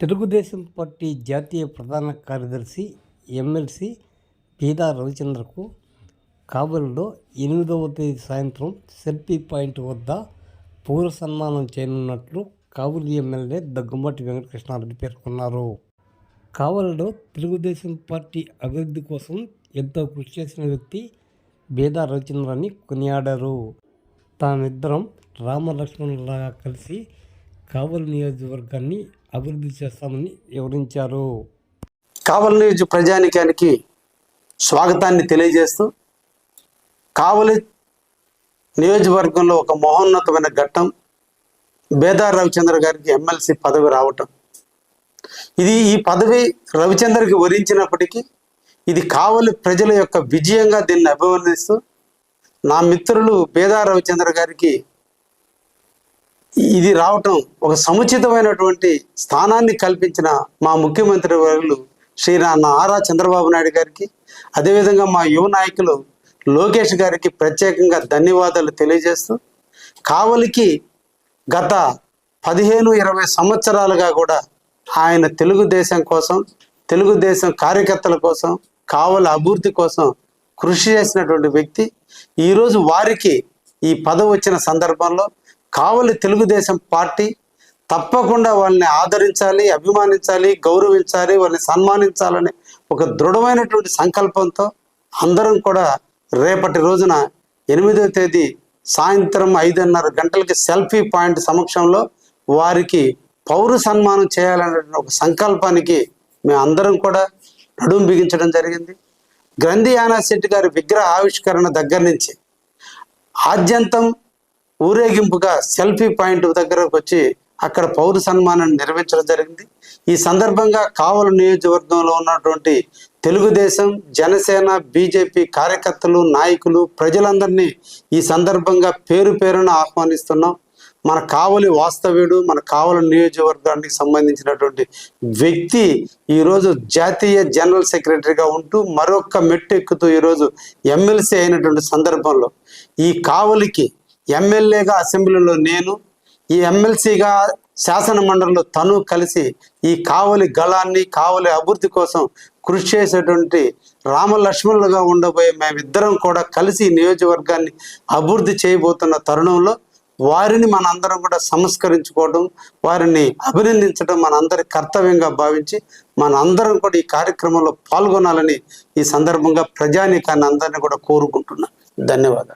Telugu Desam party జాతీయ ప్రధాన కార్యదర్శి ఎమ్మెల్సీ పీదా రవిచంద్రకు కాబూల్లో ఎనిమిదవ తేదీ సాయంత్రం సెల్ఫీ పాయింట్ వద్ద పౌర సన్మానం చేయనున్నట్లు కాబూలు ఎమ్మెల్యే దగ్గుమాటి వెంకటకృష్ణారెడ్డి పేర్కొన్నారు. కావలిలో తెలుగుదేశం పార్టీ అభివృద్ధి కోసం ఎంతో కృషి చేసిన వ్యక్తి బేదా రవిచంద్ర అని కొనియాడారు. తామిద్దరం రామలక్ష్మణులాగా కలిసి కావలి నియోజకవర్గాన్ని అభివృద్ధి చేస్తామని వివరించారు. కావలి నియోజక ప్రజానికానికి స్వాగతాన్ని తెలియజేస్తూ కావలి నియోజకవర్గంలో ఒక మహోన్నతమైన ఘట్టం బేదార్ రవిచంద్ర గారికి ఎమ్మెల్సీ పదవి రావటం. ఇది ఈ పదవి రవిచంద్రకి వరించినప్పటికీ ఇది కావలి ప్రజల యొక్క విజయంగా దీన్ని అభివర్ణిస్తూ నా మిత్రులు బేదార్ రవిచంద్ర గారికి ఇది రావటం ఒక సముచితమైనటువంటి స్థానాన్ని కల్పించిన మా ముఖ్యమంత్రి వర్యులు శ్రీ నాన్న ఆరా చంద్రబాబు నాయుడు గారికి అదేవిధంగా మా యువ నాయకులు లోకేష్ గారికి ప్రత్యేకంగా ధన్యవాదాలు తెలియజేస్తూ కావలికి గత పదిహేను ఇరవై సంవత్సరాలుగా కూడా ఆయన తెలుగుదేశం కోసం తెలుగుదేశం కార్యకర్తల కోసం కావలి అభివృద్ధి కోసం కృషి చేసినటువంటి వ్యక్తి. ఈరోజు వారికి ఈ పదవి వచ్చిన సందర్భంలో కావలి తెలుగుదేశం పార్టీ తప్పకుండా వాళ్ళని ఆదరించాలి అభిమానించాలి గౌరవించాలి వాళ్ళని సన్మానించాలని ఒక దృఢమైనటువంటి సంకల్పంతో అందరం కూడా రేపటి రోజున ఎనిమిదవ తేదీ సాయంత్రం ఐదున్నర గంటలకి సెల్ఫీ పాయింట్ సమక్షంలో వారికి పౌర సన్మానం చేయాలనే ఒక సంకల్పానికి మేము అందరం కూడా నడుం బిగించడం జరిగింది. గ్రంథి యానా శెట్టి గారి విగ్రహ ఆవిష్కరణ దగ్గర నుంచి ఆద్యంతం ఊరేగింపుగా సెల్ఫీ పాయింట్ దగ్గరకు వచ్చి అక్కడ పౌర సన్మానాన్ని నిర్వహించడం జరిగింది. ఈ సందర్భంగా కావలి నియోజకవర్గంలో ఉన్నటువంటి తెలుగుదేశం జనసేన బీజేపీ కార్యకర్తలు నాయకులు ప్రజలందరినీ ఈ సందర్భంగా పేరు పేరున ఆహ్వానిస్తున్నాం. మన కావలి వాస్తవ్యుడు మన కావలి నియోజకవర్గానికి సంబంధించినటువంటి వ్యక్తి ఈరోజు జాతీయ జనరల్ సెక్రటరీగా ఉంటూ మరొక మెట్టు ఎక్కుతూ ఈరోజు ఎమ్మెల్సీ అయినటువంటి సందర్భంలో ఈ కావలికి ఎమ్మెల్యేగా అసెంబ్లీలో నేను ఈ ఎమ్మెల్సీగా శాసన మండలిలో తను కలిసి ఈ కావలి గళాన్ని కావలి అభివృద్ధి కోసం కృషి చేసేటువంటి రామలక్ష్మణులుగా ఉండబోయే మేమిద్దరం కూడా కలిసి ఈ నియోజకవర్గాన్ని అభివృద్ధి చేయబోతున్న తరుణంలో వారిని మనందరం కూడా సంస్కరించుకోవడం వారిని అభినందించడం మనందరి కర్తవ్యంగా భావించి మనందరం కూడా ఈ కార్యక్రమంలో పాల్గొనాలని ఈ సందర్భంగా ప్రజానీకాన్ని అందరినీ కూడా కోరుకుంటున్నాను ధన్యవాదాలు.